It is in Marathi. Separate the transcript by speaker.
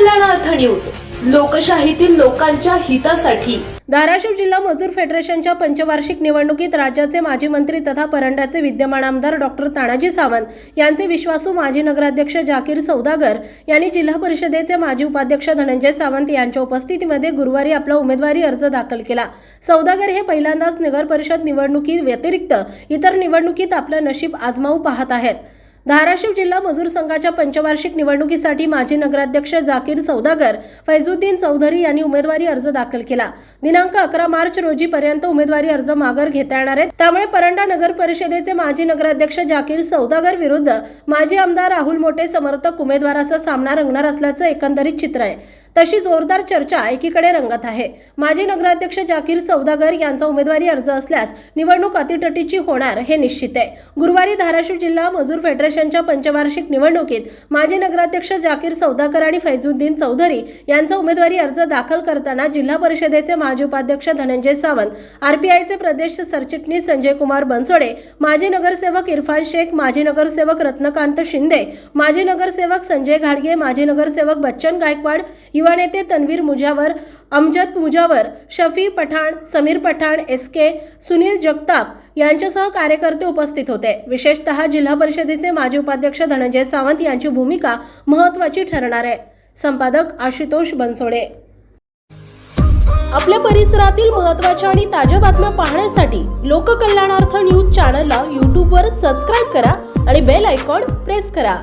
Speaker 1: न्यूज. लोकशाहीतील लोकांच्या हितासाठी.
Speaker 2: धाराशिव जिल्हा मजूर फेडरेशनच्या पंचवार्षिक निवडणुकीत राज्याचे माजी मंत्री तथा परंड्याचे विद्यमान आमदार डॉक्टर तानाजी सावंत यांचे विश्वासू माजी नगराध्यक्ष जाकीर सौदागर यांनी जिल्हा परिषदेचे माजी उपाध्यक्ष धनंजय सावंत यांच्या उपस्थितीमध्ये गुरुवारी आपला उमेदवारी अर्ज दाखल केला. सौदागर हे पहिल्यांदाच नगर परिषद निवडणुकी व्यतिरिक्त इतर निवडणुकीत आपलं नशीब आजमावू पाहत आहेत. धाराशिव जिल्हा मजूर संघाच्या पंचवार्षिक निवडणुकीसाठी माजी नगराध्यक्ष जाकीर सौदागर फैजुद्दीन चौधरी यांनी उमेदवारी अर्ज दाखल केला. दिनांक अकरा मार्च रोजी पर्यंत उमेदवारी अर्ज माघार घेता येणार आहेत. त्यामुळे परंडा नगर परिषदेचे माजी नगराध्यक्ष जाकीर सौदागर विरुद्ध माजी आमदार राहुल मोठे समर्थक उमेदवाराचा सामना रंगणार असल्याचं एकंदरीत चित्र आहे. तशी जोरदार चर्चा एकीकडे रंगत आहे. माजी नगराध्यक्ष जाकीर सौदागर यांचा उमेदवारी अर्ज असल्यास निवडणूक अतिटटीची होणार हे निश्चित आहे. गुरुवारी धाराशिव जिल्हा मजूर फेडरेशनच्या पंचवार्षिक निवडणुकीत माजी नगराध्यक्ष जाकीर सौदागर आणि फैजुद्दीन चौधरी यांचा उमेदवारी अर्ज दाखल करताना जिल्हा परिषदेचे माजी उपाध्यक्ष धनंजय सावंत आरपीआयचे प्रदेश सरचिटणीस संजय कुमार बनसोडे माजी नगरसेवक इरफान शेख माजी नगरसेवक रत्नकांत शिंदे माजी नगरसेवक संजय घाडगे माजी नगरसेवक बच्चन गायकवाड युवा नेते तन्वीर मुजावर अमजद मुजावर शफी पठाण समीर पठाण एस के सुनील जगताप यांच्यासह कार्यकर्ते उपस्थित होते. विशेषतः जिल्हा परिषदेचे माजी उपाध्यक्ष धनंजय सावंत यांची भूमिका महत्त्वाची ठरणार आहे. संपादक आशुतोष बनसोडे. आपल्या परिसरातील महत्त्वाच्या आणि ताज्या बातम्या पाहण्यासाठी लोककल्याणार्थ न्यूज चॅनलला यूट्यूबवर सबस्क्राईब करा आणि बेल आयकॉन प्रेस करा.